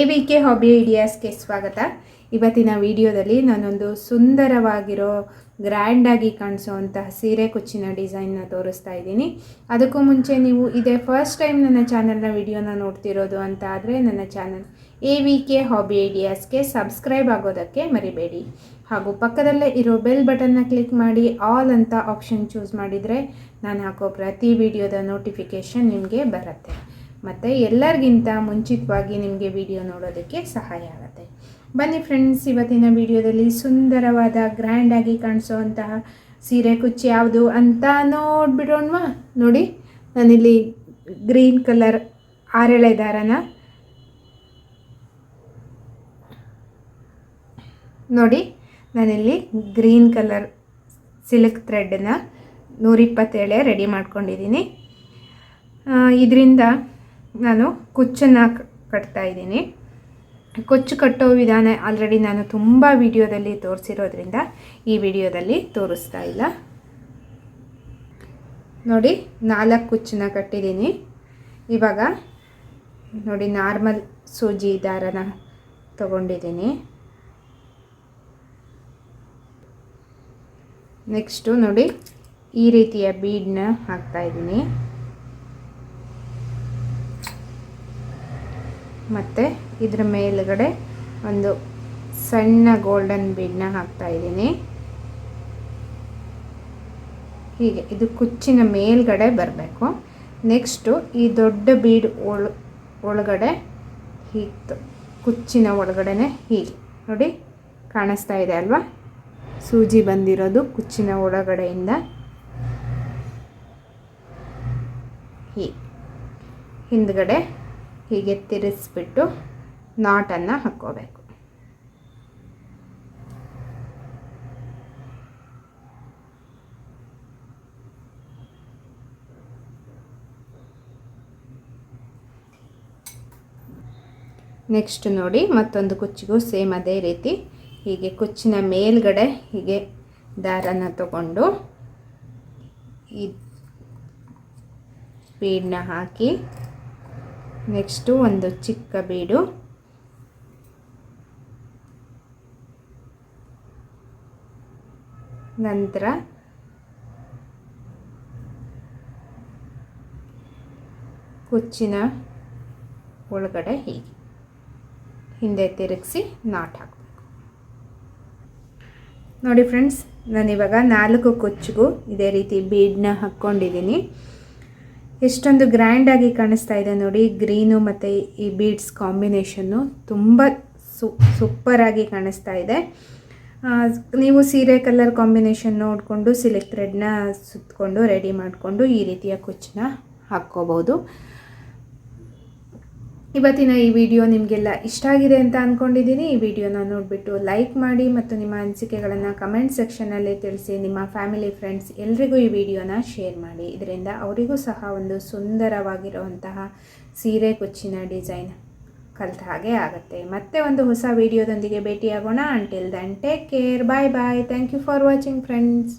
A V K hobby ಐಡಿಯಾಸ್ಗೆ ಸ್ವಾಗತ. ಇವತ್ತಿನ ವಿಡಿಯೋದಲ್ಲಿ ನಾನೊಂದು ಸುಂದರವಾಗಿರೋ, ಗ್ರ್ಯಾಂಡಾಗಿ ಕಾಣಿಸೋವಂತಹ ಸೀರೆ ಕುಚ್ಚಿನ ಡಿಸೈನ್ನ ತೋರಿಸ್ತಾ ಇದ್ದೀನಿ. ಅದಕ್ಕೂ ಮುಂಚೆ ನೀವು ಇದೇ ಫಸ್ಟ್ ಟೈಮ್ ನನ್ನ ಚಾನಲ್ನ ವಿಡಿಯೋನ ನೋಡ್ತಿರೋದು ಅಂತ ಆದರೆ ನನ್ನ channel A V K hobby ಐಡಿಯಾಸ್ಗೆ subscribe ಆಗೋದಕ್ಕೆ ಮರಿಬೇಡಿ. ಹಾಗೂ ಪಕ್ಕದಲ್ಲೇ ಇರೋ ಬೆಲ್ ಬಟನ್ನ ಕ್ಲಿಕ್ ಮಾಡಿ, ಆಲ್ ಅಂತ ಆಪ್ಷನ್ ಚೂಸ್ ಮಾಡಿದರೆ ನಾನು ಹಾಕೋ ಪ್ರತಿ ವಿಡಿಯೋದ ನೋಟಿಫಿಕೇಷನ್ ನಿಮಗೆ ಬರುತ್ತೆ. ಮತ್ತು ಎಲ್ಲರಿಗಿಂತ ಮುಂಚಿತವಾಗಿ ನಿಮಗೆ ವಿಡಿಯೋ ನೋಡೋದಕ್ಕೆ ಸಹಾಯ ಆಗುತ್ತೆ. ಬನ್ನಿ ಫ್ರೆಂಡ್ಸ್ ಇವತ್ತಿನ ವಿಡಿಯೋದಲ್ಲಿ ಸುಂದರವಾದ ಗ್ರ್ಯಾಂಡಾಗಿ ಕಾಣಿಸುವಂತಹ ಸೀರೆ, ಕುಚ್ಚು ಯಾವುದು ಅಂತ ನೋಡ್ಬಿಡೋಣವಾ? ನೋಡಿ, ನಾನಿಲ್ಲಿ ಗ್ರೀನ್ ಕಲರ್ ಆರೆಳೆ ದಾರನ ನೋಡಿ, ನಾನಿಲ್ಲಿ ಗ್ರೀನ್ ಕಲರ್ ಸಿಲ್ಕ್ ಥ್ರೆಡ್ನ ನೂರಿಪ್ಪತ್ತೇಳೆ ರೆಡಿ ಮಾಡ್ಕೊಂಡಿದ್ದೀನಿ. ಇದರಿಂದ ನಾನು ಕುಚ್ಚನ್ನು ಕಟ್ತಾ ಇದ್ದೀನಿ. ಕೊಚ್ಚು ಕಟ್ಟೋ ವಿಧಾನ ಆಲ್ರೆಡಿ ನಾನು ತುಂಬ ವಿಡಿಯೋದಲ್ಲಿ ತೋರಿಸಿರೋದ್ರಿಂದ ಈ ವಿಡಿಯೋದಲ್ಲಿ ತೋರಿಸ್ತಾ ಇಲ್ಲ. ನೋಡಿ, ನಾಲ್ಕು ಕುಚ್ಚನ್ನ ಕಟ್ಟಿದ್ದೀನಿ. ಇವಾಗ ನೋಡಿ, ನಾರ್ಮಲ್ ಸೂಜಿ ದಾರನ ತಗೊಂಡಿದ್ದೀನಿ. ನೆಕ್ಸ್ಟು ನೋಡಿ, ಈ ರೀತಿಯ ಬೀಡನ್ನ ಹಾಕ್ತಾಯಿದ್ದೀನಿ ಮತ್ತು ಇದರ ಮೇಲುಗಡೆ ಒಂದು ಸಣ್ಣ ಗೋಲ್ಡನ್ ಬೀಡನ್ನ ಹಾಕ್ತಾ ಇದ್ದೀನಿ. ಹೀಗೆ ಇದು ಕುಚ್ಚಿನ ಮೇಲ್ಗಡೆ ಬರಬೇಕು. ನೆಕ್ಸ್ಟು ಈ ದೊಡ್ಡ ಬೀಡ್ ಒಳ, ಒಳಗಡೆ ಹೀಗೆ ಕುಚ್ಚಿನ ಒಳಗಡೆ ಹೀಗೆ. ನೋಡಿ, ಕಾಣಿಸ್ತಾ ಇದೆ ಅಲ್ವಾ? ಸೂಜಿ ಬಂದಿರೋದು ಕುಚ್ಚಿನ ಒಳಗಡೆಯಿಂದ. ಹೀ ಹಿಂದ್ಗಡೆ ಹೀಗೆ ತಿರುಗಿಸ್ಬಿಟ್ಟು ನಾಟನ್ನು ಹಾಕ್ಕೋಬೇಕು. ನೆಕ್ಸ್ಟ್ ನೋಡಿ ಮತ್ತೊಂದು ಕುಚ್ಚಿಗೂ ಸೇಮ್ ಅದೇ ರೀತಿ ಹೀಗೆ ಕುಚ್ಚಿನ ಮೇಲ್ಗಡೆ ಹೀಗೆ ದಾರನ ತಗೊಂಡು ಈ ಬೀಡನ್ನ ಹಾಕಿ ನೆಕ್ಸ್ಟು ಒಂದು ಚಿಕ್ಕ ಬೀಡು. ನಂತರ ಕುಚ್ಚಿನ ಒಳಗಡೆ ಹೀಗೆ. ಹಿಂದೆ ತಿರುಗಿಸಿ ನಾಟ್ ಹಾಕಬೇಕು. ನೋಡಿ ಫ್ರೆಂಡ್ಸ್, ನಾನಿವಾಗ ನಾಲ್ಕು ಕುಚ್ಚಿಗೂ ಇದೇ ರೀತಿ ಬೀಡನ್ನ ಹಾಕ್ಕೊಂಡಿದ್ದೀನಿ. ಎಷ್ಟೊಂದು ಗ್ರ್ಯಾಂಡಾಗಿ ಕಾಣಿಸ್ತಾ ಇದೆ ನೋಡಿ ಗ್ರೀನು ಮತ್ತು ಈ ಬೀಡ್ಸ್ ಕಾಂಬಿನೇಷನ್ನು ತುಂಬ ಸು ಸೂಪರಾಗಿ ಕಾಣಿಸ್ತಾ ಇದೆ. ನೀವು ಸೀರೆ ಕಲರ್ ಕಾಂಬಿನೇಷನ್ ನೋಡಿಕೊಂಡು ಸಿಲೆಕ್ಟ್ ಥ್ರೆಡ್ನ ಸುತ್ತಕೊಂಡು ರೆಡಿ ಮಾಡಿಕೊಂಡು ಈ ರೀತಿಯ ಕುಚ್ಚನ್ನ ಹಾಕ್ಕೋಬೋದು ಇವತ್ತಿನ ಈ ವಿಡಿಯೋ ನಿಮಗೆಲ್ಲ ಇಷ್ಟ ಆಗಿದೆ ಅಂತ ಅಂದ್ಕೊಂಡಿದ್ದೀನಿ ಈ ವಿಡಿಯೋನ ನೋಡಿಬಿಟ್ಟು ಲೈಕ್ ಮಾಡಿ ಮತ್ತು ನಿಮ್ಮ ಅನಿಸಿಕೆಗಳನ್ನು ಕಮೆಂಟ್ ಸೆಕ್ಷನಲ್ಲಿ ತಿಳಿಸಿ. ನಿಮ್ಮ ಫ್ಯಾಮಿಲಿ, ಫ್ರೆಂಡ್ಸ್ ಎಲ್ರಿಗೂ ಈ ವಿಡಿಯೋನ ಶೇರ್ ಮಾಡಿ. ಇದರಿಂದ ಅವರಿಗೂ ಸಹ ಒಂದು ಸುಂದರವಾಗಿರುವಂತಹ ಸೀರೆ, ಕುಚ್ಚಿನ ಡಿಸೈನ್ ಕಲಿತ ಹಾಗೆ ಆಗುತ್ತೆ. ಮತ್ತೆ ಒಂದು ಹೊಸ ವಿಡಿಯೋದೊಂದಿಗೆ ಭೇಟಿಯಾಗೋಣ. Until then take care bye bye thank you for watching friends